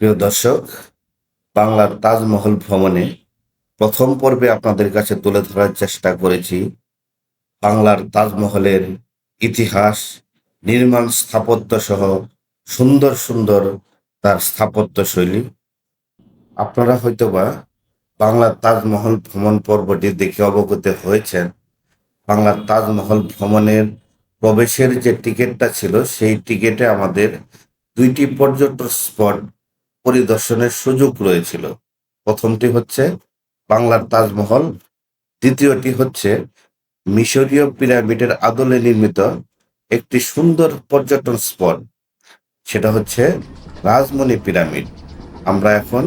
প্রিয় দর্শক, বাংলার তাজমহল ভ্রমণে প্রথম পর্বে আপনাদের কাছে তুলে ধরার চেষ্টা করেছি বাংলার তাজমহলের ইতিহাস, নির্মাণ স্থাপত্য সহ সুন্দর সুন্দর তার স্থাপত্য শৈলী। আপনারা হয়তোবা বাংলার তাজমহল ভ্রমণ পর্বটি দেখে অবগত হয়েছেন। বাংলার তাজমহল ভ্রমণের প্রবেশের যে টিকিটটা ছিল, সেই টিকিটে আমাদের দুইটি পর্যটন স্পট পরিদর্শনের সুযোগ রয়েছিল। প্রথমটি হচ্ছে বাংলার তাজমহল, দ্বিতীয়টি হচ্ছে মিশরীয় পিরামিডের আদলে নির্মিত একটি সুন্দর পর্যটন স্পট, সেটা হচ্ছে রাজমণি পিরামিড। আমরা এখন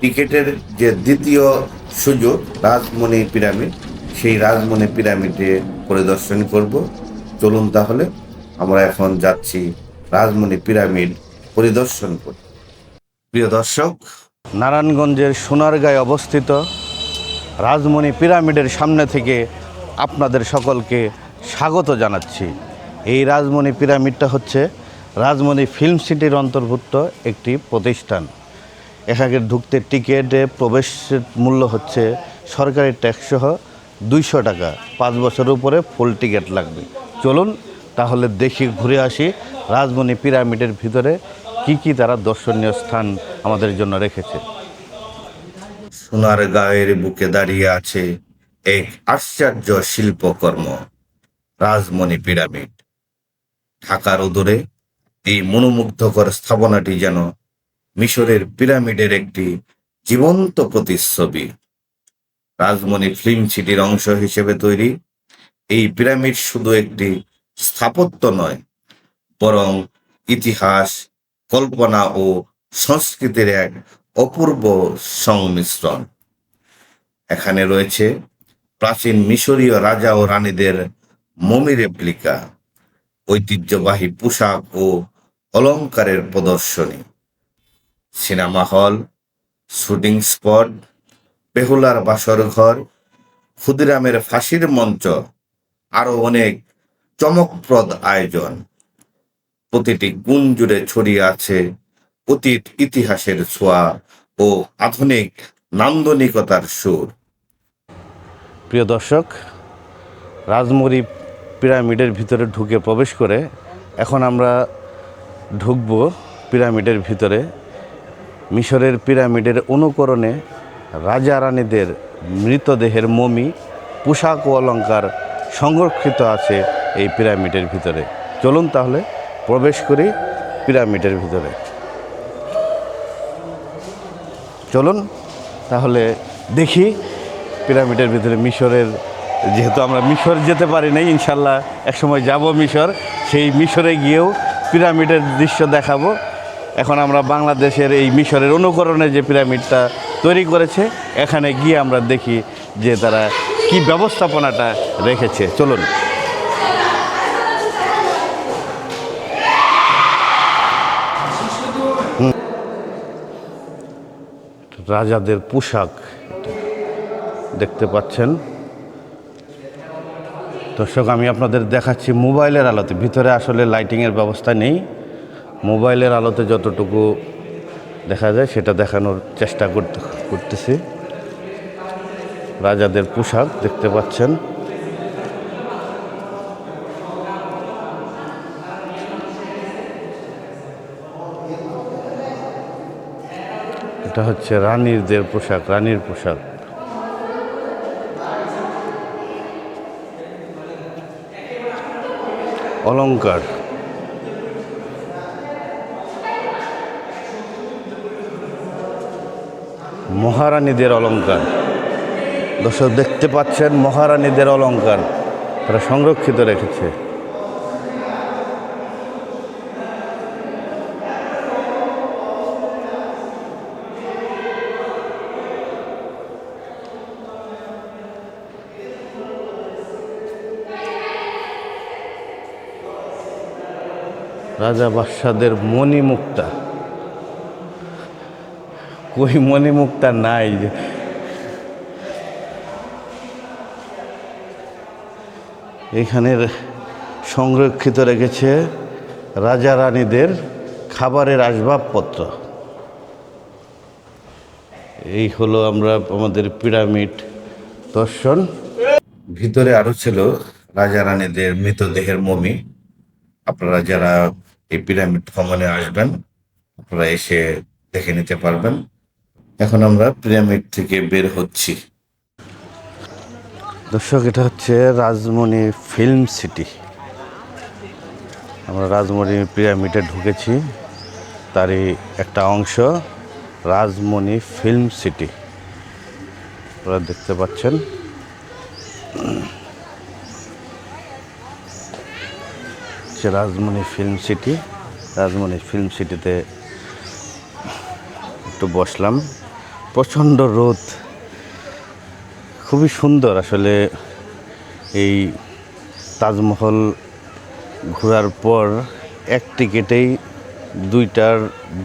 টিকেটের যে দ্বিতীয় সুযোগ, রাজমণি পিরামিড, সেই রাজমণি পিরামিডে পরিদর্শন করব। চলুন তাহলে আমরা এখন যাচ্ছি রাজমণি পিরামিড পরিদর্শন করতে। প্রিয় দর্শক, নারায়ণগঞ্জের সোনারগাঁয়ে অবস্থিত রাজমণি পিরামিডের সামনে থেকে আপনাদের সকলকে স্বাগত জানাচ্ছি। এই রাজমণি পিরামিডটা হচ্ছে রাজমণি ফিল্ম সিটির অন্তর্ভুক্ত একটি প্রতিষ্ঠান। এখানে ঢুকতে টিকিটে প্রবেশের মূল্য হচ্ছে সরকারি ট্যাক্সসহ দুইশো টাকা। পাঁচ বছরের উপরে ফুল টিকিট লাগবে। চলুন তাহলে দেখি, ঘুরে আসি রাজমণি পিরামিডের ভিতরে কি কি তারা দর্শনীয় স্থান আমাদের জন্য রেখেছে? সোনার গায়ের বুকে দাঁড়িয়ে আছে এক আশ্চর্য শিল্পকর্ম, রাজমণি পিরামিড। ঢাকার উদরে এই মনোমুগ্ধকর স্থাপনাটি যেন মিশরের পিরামিডের একটি জীবন্ত প্রতিচ্ছবি। রাজমণি ফিল্ম সিটির অংশ হিসেবে তৈরি, এই পিরামিড শুধু একটি স্থাপত্য নয়, বরং ইতিহাস কল্পনা ও সংস্কৃতির এক অপূর্ব সংমিশ্রণ। এখানে রয়েছে প্রাচীন মিশরীয় রাজা ও রানীদের মমি রেপ্লিকা, ঐতিহ্যবাহী পোশাক ও অলঙ্কারের প্রদর্শনী। সিনেমা হল, শুটিং স্পট, বেহুলার বাসর ঘর, ক্ষুদিরামের ফাঁসির মঞ্চ, আরও অনেক চমকপ্রদ আয়োজন। প্রতিটি গুণ জুড়ে ছড়িয়ে আছে অতীত ইতিহাসের ছোঁয়া ও আধুনিক নান্দনিকতার সুর। প্রিয় দর্শক, রাজমরি পিরামিডের ভিতরে ঢুকে প্রবেশ করে এখন আমরা ঢুকব পিরামিডের ভিতরে। মিশরের পিরামিডের অনুকরণে রাজা রানীদের মৃতদেহের মমি, পোশাক ও অলংকার সংরক্ষিত আছে এই পিরামিডের ভিতরে। চলুন তাহলে প্রবেশ করি পিরামিডের ভিতরে। চলুন, তাহলে দেখি পিরামিডের ভিতরে মিশরের, যেহেতু আমরা মিশর যেতে পারি নাই, ইনশাল্লাহ একসময় যাব মিশর, সেই মিশরে গিয়েও পিরামিডের দৃশ্য দেখাবো। এখন আমরা বাংলাদেশের এই মিশরের অনুকরণে যে পিরামিডটা তৈরি করেছে, এখানে গিয়ে আমরা দেখি যে তারা কি ব্যবস্থাপনাটা রেখেছে। চলুন। রাজাদের পোশাক দেখতে পাচ্ছেন। দর্শক, আমি আপনাদের দেখাচ্ছি মোবাইলের আলোতে। ভিতরে আসলে লাইটিংয়ের ব্যবস্থা নেই। মোবাইলের আলোতে যতটুকু দেখা যায়, সেটা দেখানোর চেষ্টা করতে করতেছি। রাজাদের পোশাক দেখতে পাচ্ছেন। এটা হচ্ছে রানীরদের পোশাক, রানীর পোশাক। অলঙ্কার মহারানীদের অলঙ্কার দর্শক দেখতে পাচ্ছেন মহারানীদের অলঙ্কার তারা সংরক্ষিত রেখেছে। রাজা বাদশাদের মণিমুক্তা। কই মণিমুক্তা নাই এখানের সংরক্ষিত রেখেছে রাজা রানীদের খাবারের আসবাবপত্র। এই হলো আমরা আমাদের পিরামিড দর্শন। ভিতরে আরও ছিল রাজা রানীদের মৃতদেহের মমি। আপনারা যারা এই পিরামিড ভ্রমণে আসবেন। আপনারা এসে দেখে নিতে পারবেন। এখন আমরা পিরামিড থেকে বের হচ্ছি। দর্শক, এটা হচ্ছে রাজমণি ফিল্ম সিটি। আমরা রাজমণি পিরামিডে ঢুকেছি। তারই একটা অংশ রাজমণি ফিল্ম সিটি। আপনারা দেখতে পাচ্ছেন। হচ্ছে Rajmoni film city. Rajmoni film সিটিতে একটু বসলাম। প্রচণ্ড রোদ। খুবই সুন্দর আসলে এই তাজমহল ঘোরার পর এক টিকেটেই দুইটার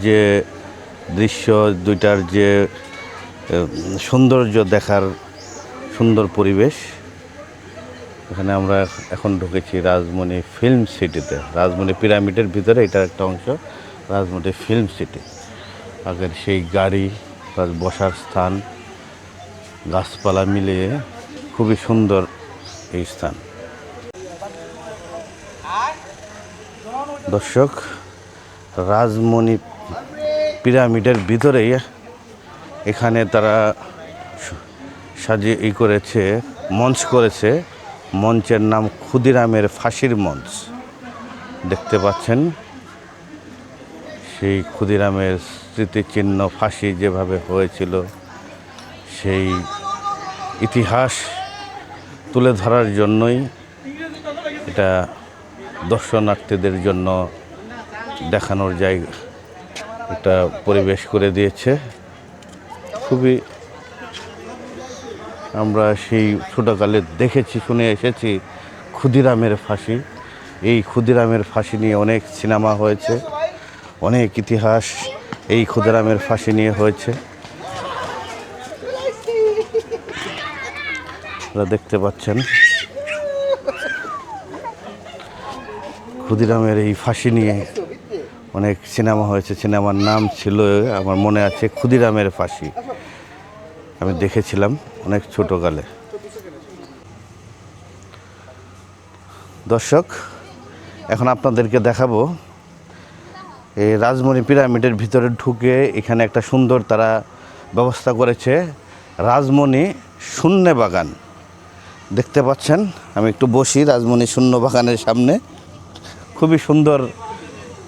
যে দৃশ্য, দুইটার যে সৌন্দর্য দেখার সুন্দর পরিবেশ। এখানে আমরা এখন ঢুকেছি রাজমণি ফিল্ম সিটিতে। রাজমণি পিরামিডের ভিতরে এটার একটা অংশ, রাজমণি ফিল্ম সিটি। আগের সেই গাড়ি প্লাস বসার স্থান, গাছপালা মিলিয়ে খুবই সুন্দর এই স্থান। দর্শক, রাজমণি পিরামিডের ভিতরেই এখানে তারা সাজিয়ে ই করেছে, মঞ্চ করেছে মঞ্চের নাম ক্ষুদিরামের ফাঁসির মঞ্চ। দেখতে পাচ্ছেন? সেই ক্ষুদিরামের স্মৃতিচিহ্ন ফাঁসি যেভাবে হয়েছিল, সেই ইতিহাস তুলে ধরার জন্যই এটা দর্শনার্থীদের জন্য দেখানোর জায়গা একটা পরিবেশ করে দিয়েছে। খুবই আমরা সেই ছোটোকালে দেখেছি, শুনে এসেছি ক্ষুদিরামের ফাঁসি। এই ক্ষুদিরামের ফাঁসি নিয়ে অনেক সিনেমা হয়েছে, অনেক ইতিহাস এই ক্ষুদিরামের ফাঁসি নিয়ে হয়েছে। দেখতে পাচ্ছেন। ক্ষুদিরামের এই ফাঁসি নিয়ে অনেক সিনেমা হয়েছে, সিনেমার নাম ছিল, আমার মনে আছে, ক্ষুদিরামের ফাঁসি। আমি দেখেছিলাম অনেক ছোটোকালে। দর্শক, এখন আপনাদেরকে দেখাবো এই রাজমণি পিরামিডের ভিতরে ঢুকে এখানে একটা সুন্দর তারা ব্যবস্থা করেছে, রাজমণি শূন্য বাগান। দেখতে পাচ্ছেন? আমি একটু বসি, রাজমণি শূন্য বাগানের সামনে। খুবই সুন্দর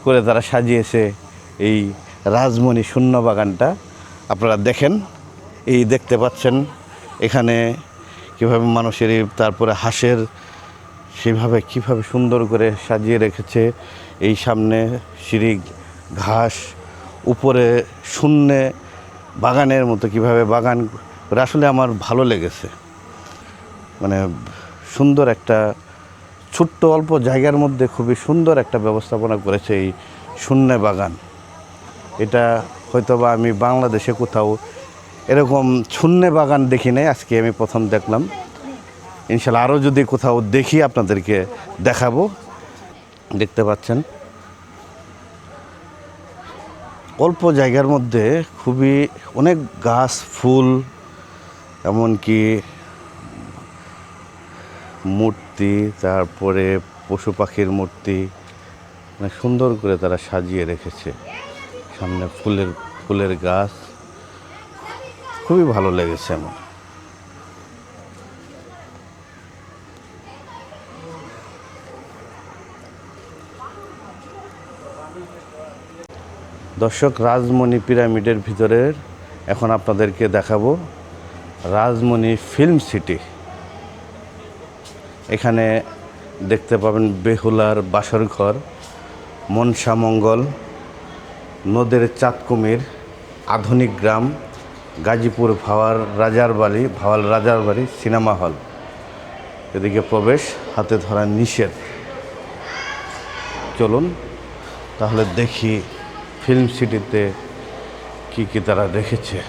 করে তারা সাজিয়েছে এই রাজমণি শূন্য বাগানটা। আপনারা দেখেন এই দেখতে পাচ্ছেন, এখানে কীভাবে মানুষের তারপরে হাঁসের সেভাবে কীভাবে সুন্দর করে সাজিয়ে রেখেছে, এই সামনে সিঁড়ি, ঘাস, উপরে শূন্যে বাগানের মতো কীভাবে বাগান, আসলে আমার ভালো লেগেছে। মানে সুন্দর একটা, ছোট্ট অল্প জায়গার মধ্যে খুবই সুন্দর একটা ব্যবস্থাপনা করেছে এই শূন্য বাগান। এটা হয়তোবা আমি বাংলাদেশে কোথাও এরকম শূন্য বাগান দেখি নাই, আজকে আমি প্রথম দেখলাম। ইনশাল্লাহ আরও যদি কোথাও দেখি আপনাদেরকে দেখাবো। দেখতে পাচ্ছেন। অল্প জায়গার মধ্যে খুবই অনেক গাছ, ফুল, এমনকি মূর্তি, তারপরে পশু পাখির মূর্তি মানে সুন্দর করে তারা সাজিয়ে রেখেছে। সামনে ফুলের ফুলের গাছ। খুবই ভালো লেগেছে আমার। দর্শক, রাজমণি পিরামিডের ভিতরের এখন আপনাদেরকে দেখাবো রাজমণি ফিল্ম সিটি। এখানে দেখতে পাবেন বেহুলার বাসর ঘর, মনসা মঙ্গল, নদের চাঁদ কুমির আধুনিক গ্রাম গাজীপুর ভাওয়াল রাজার বাড়ি ভাওয়াল রাজার বাড়ি, সিনেমা হল। এদিকে প্রবেশ, হাতে ধরা নিষেধ। চলুন, তাহলে দেখি ফিল্ম সিটিতে কি কি তারা রেখেছে।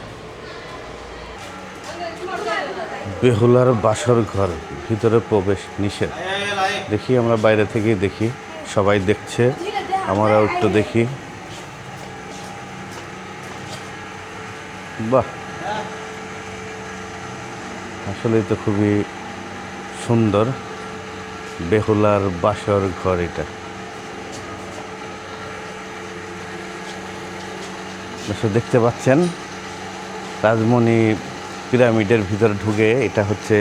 বেহুলার বাসর ঘর, ভিতরে প্রবেশ নিষেধ। দেখি, আমরা বাইরে থেকেই দেখি, সবাই দেখছে। আমরাও একটু দেখি। বাহ। আসলেই তো খুবই সুন্দর, বেহুলার বাসর ঘর এটা। দেখতে পাচ্ছেন, রাজমণি পিরামিডের ভিতরে ঢুকে, এটা হচ্ছে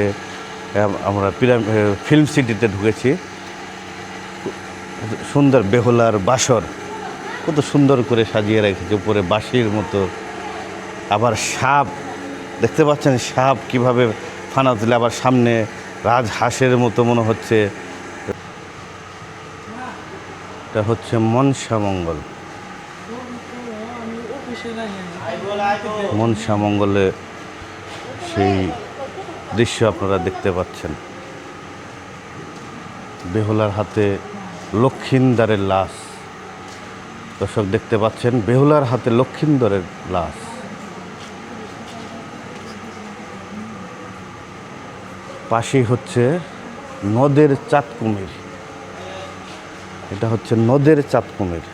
আমরা পিরাম ফিল্ম সিটিতে ঢুকেছি। সুন্দর বেহুলার বাসর, কত সুন্দর করে সাজিয়ে রেখেছে, উপরে বাঁশির মতো। আবার সাপ, দেখতে পাচ্ছেন সাপ কীভাবে ফানা তুলে আবার সামনে রাজহাঁসের মতো মনে হচ্ছে। এটা হচ্ছে মনসা মঙ্গল। মনসা মঙ্গলে সেই দৃশ্য আপনারা দেখতে পাচ্ছেন। বেহুলার হাতে লক্ষিন্দারের লাশ। দর্শক দেখতে পাচ্ছেন, বেহুলার হাতে লক্ষিন্দরের লাশ। পাশেই হচ্ছে নদের চাঁদ কুমির এটা হচ্ছে নদের চাঁদ কুমির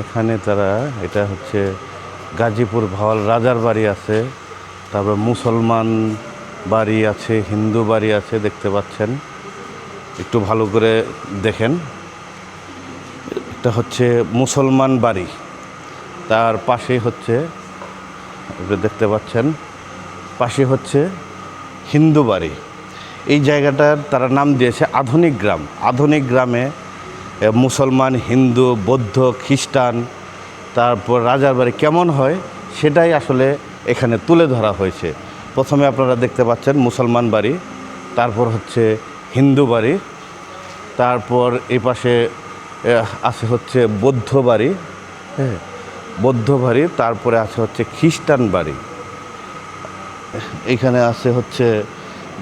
এখানে তারা, এটা হচ্ছে গাজীপুর ভাওয়াল রাজার বাড়ি আছে। তারপর মুসলমান বাড়ি আছে, হিন্দু বাড়ি আছে, দেখতে পাচ্ছেন। একটু ভালো করে দেখেন। এটা হচ্ছে মুসলমান বাড়ি। তার পাশেই হচ্ছে দেখতে পাচ্ছেন, পাশে হচ্ছে হিন্দু বাড়ি। এই জায়গাটার তারা নাম দিয়েছে আধুনিক গ্রাম। আধুনিক গ্রামে মুসলমান, হিন্দু, বৌদ্ধ, খ্রিস্টান, তারপর রাজার বাড়ি কেমন হয় সেটাই আসলে এখানে তুলে ধরা হয়েছে। প্রথমে আপনারা দেখতে পাচ্ছেন মুসলমান বাড়ি, তারপর হচ্ছে হিন্দু বাড়ি, তারপর এই পাশে আছে হচ্ছে বৌদ্ধ বাড়ি হ্যাঁ বৌদ্ধ বাড়ি, তারপরে আছে হচ্ছে খ্রিস্টান বাড়ি। এখানে আছে হচ্ছে,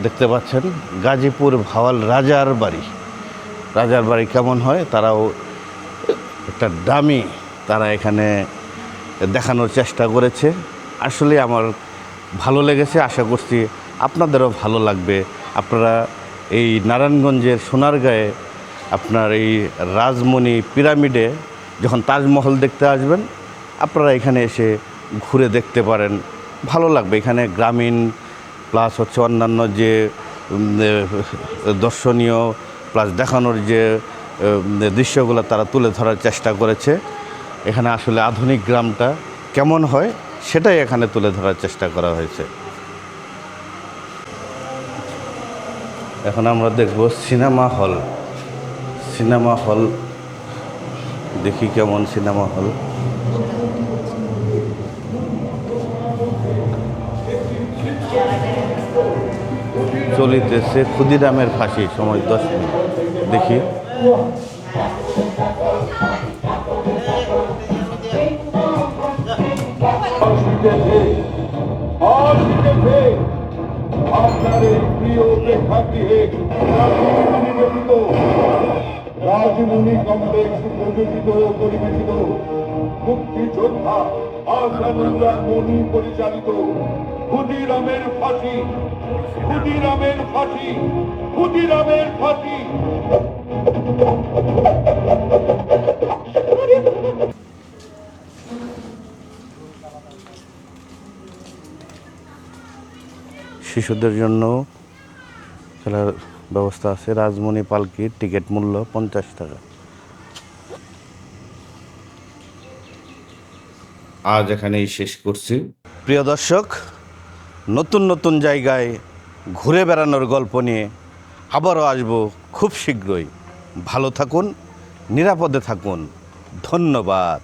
দেখতে পাচ্ছেন, গাজীপুর ভাওয়াল রাজার বাড়ি। রাজার বাড়ি কেমন হয়? তারাও একটা দামি, তারা এখানে দেখানোর চেষ্টা করেছে। আসলে আমার ভালো লেগেছে, আশা করছি আপনাদেরও ভালো লাগবে। আপনারা এই নারায়ণগঞ্জের সোনারগাঁয়ে আপনার এই রাজমণি পিরামিডে যখন তাজমহল দেখতে আসবেন আপনারা এখানে এসে ঘুরে দেখতে পারেন। ভালো লাগবে। এখানে গ্রামীণ প্লাস হচ্ছে অন্যান্য যে দর্শনীয় প্লাস দেখানোর যে দৃশ্যগুলো তারা তুলে ধরার চেষ্টা করেছে। এখানে আসলে আধুনিক গ্রামটা কেমন হয় সেটাই এখানে তুলে ধরার চেষ্টা করা হয়েছে। এখন আমরা দেখব সিনেমা হল। সিনেমা হল, দেখি কেমন সিনেমা হল। চলিতেছে ক্ষুদিরামের ফাঁসি, সময় দশ মিনিট। দেখি। প্রিয় রাজমুনি কমপ্লেক্স প্রযোজিত ও পরিবেশিত মুক্তি যোদ্ধা আসানুল্লাহ মনি পরিচালিত ক্ষুদিরামের ফাঁসি। ক্ষুদিরামের ফাঁসি ক্ষুদিরামের ফাঁসি। শিশুদের জন্য খেলার ব্যবস্থা আছে। রাজমণি পালকির টিকিট মূল্য পঞ্চাশ টাকা। আজ এখানেই শেষ করছি। প্রিয় দর্শক নতুন নতুন জায়গায় ঘুরে বেড়ানোর গল্প নিয়ে আবারও আসব খুব শীঘ্রই। ভালো থাকুন, নিরাপদে থাকুন। ধন্যবাদ।